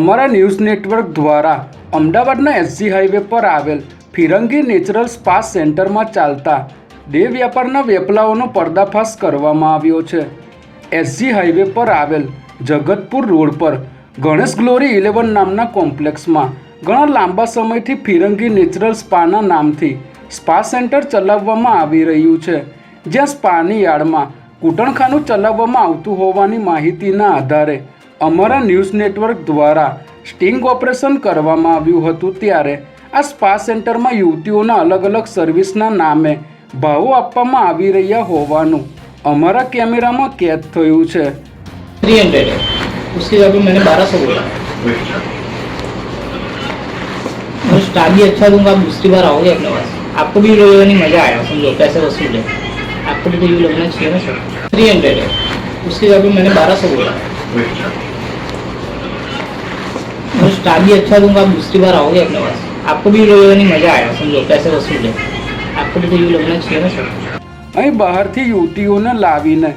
અમારા news network દ્વારા અમદાવાદના એસજી હાઈવે પર આવેલ ફિરંગી નેચરલ સ્પા સેન્ટરમાં ચાલતા દેહ વ્યાપારના વેપલાઓનો પર્દાફાશ કરવામાં આવ્યો છે. એસજી હાઈવે પર આવેલ જગતપુર રોડ પર ગણેશ ગ્લોરી ઇલેવન નામના કોમ્પ્લેક્સમાં ઘણા લાંબા સમયથી ફિરંગી નેચરલ સ્પાના નામથી સ્પા સેન્ટર ચલાવવામાં આવી રહ્યું છે. જ્યાં સ્પાની યાર્ડમાં કૂટણખાનું ચલાવવામાં આવતું હોવાની માહિતીના આધારે અમારા ન્યૂઝ નેટવર્ક દ્વારા સ્ટિંગ ઓપરેશન કરવામાં આવ્યું હતું ત્યારે આ સ્પા સેન્ટરમાં યુવતીઓના અલગ અલગ સર્વિસના નામે ભાવો આપવામાં આવી રહ્યા હોવાનું અમારા કેમેરામાં કેદ થયું છે थ्री हंड्रेड है उसके जगह पे मैंने बारह सौ बोला और स्टार भी अच्छा दूंगा आप दूसरी बार आओगे अपने पास आपको भी लगने मजा आएगा समझो पैसे वसूल है आपको भी तो ये लगना चाहिए ना सर थ्री हंड्रेड है उसके जगह पे मैंने बारह सौ बोला और स्टार भी अच्छा दूंगा आप दूसरी बार आओगे अपने पास आपको भी लगने मजा आएगा समझो पैसे वसूल है आपको भी तो ये लगना चाहिए ना सर અહીં બહારથી યુવતીઓને લાવીને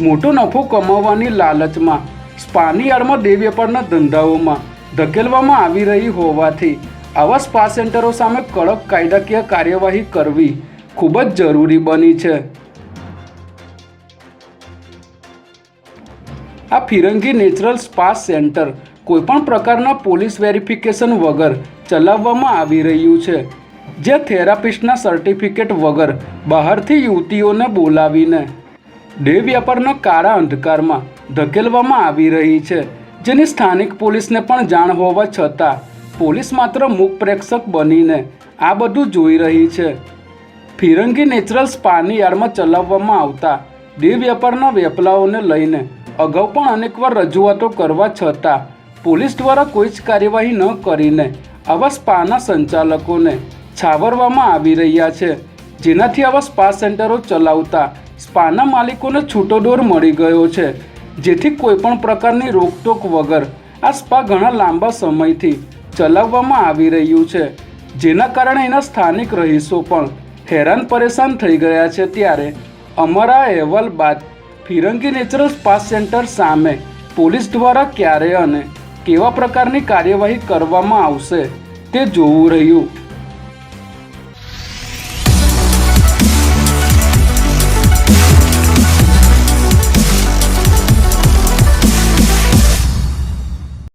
મોટો નફો કમાવવાની લાલચમાં સ્પાની યાર્ડમાં દેહ વેપારના ધંધાઓમાં ધકેલવામાં આવી રહી હોવાથી આવા સ્પા સેન્ટરો સામે કડક કાયદાકીય કાર્યવાહી કરવી ખૂબ જ જરૂરી બની છે આ ફિરંગી નેચરલ સ્પા સેન્ટર કોઈપણ પ્રકારના પોલીસ વેરિફિકેશન વગર ચલાવવામાં આવી રહ્યું છે, જે થેરાપિસ્ટના સર્ટિફિકેટ વગર બહારથી યુવતીઓને બોલાવીને દેહ વ્યાપારના કાળા અંધકારમાં ધકેલવામાં આવી રહી છે. જેની સ્થાનિક પોલીસને પણ જાણ હોવા છતાં પોલીસ માત્ર મૂક પ્રેક્ષક બનીને આ બધું જોઈ રહી છે. ફિરંગી નેચરલ સ્પાની યાર્ડમાં ચલાવવામાં આવતા દેહ વ્યાપારના વેપલાઓને લઈને અગાઉ પણ અનેકવાર રજૂઆતો કરવા છતાં પોલીસ દ્વારા કોઈ જ કાર્યવાહી ન કરીને આવા સ્પાના સંચાલકોને છાવરવામાં આવી રહ્યા છે. જેનાથી આવા સ્પા સેન્ટરો ચલાવતા સ્પાના માલિકોને છૂટો દોર મળી ગયો છે. જેથી કોઈપણ પ્રકારની રોકટોક વગર આ સ્પા ઘણા લાંબા સમયથી ચલાવવામાં આવી રહ્યું છે. જેના કારણે એના સ્થાનિક રહીશો પણ હેરાન પરેશાન થઈ ગયા છે. ત્યારે અમારા અહેવાલ બાદ ફિરંગી નેચરલ સ્પા સેન્ટર સામે પોલીસ દ્વારા ક્યારે અને કેવા પ્રકારની કાર્યવાહી કરવામાં આવશે તે જોવું રહ્યું.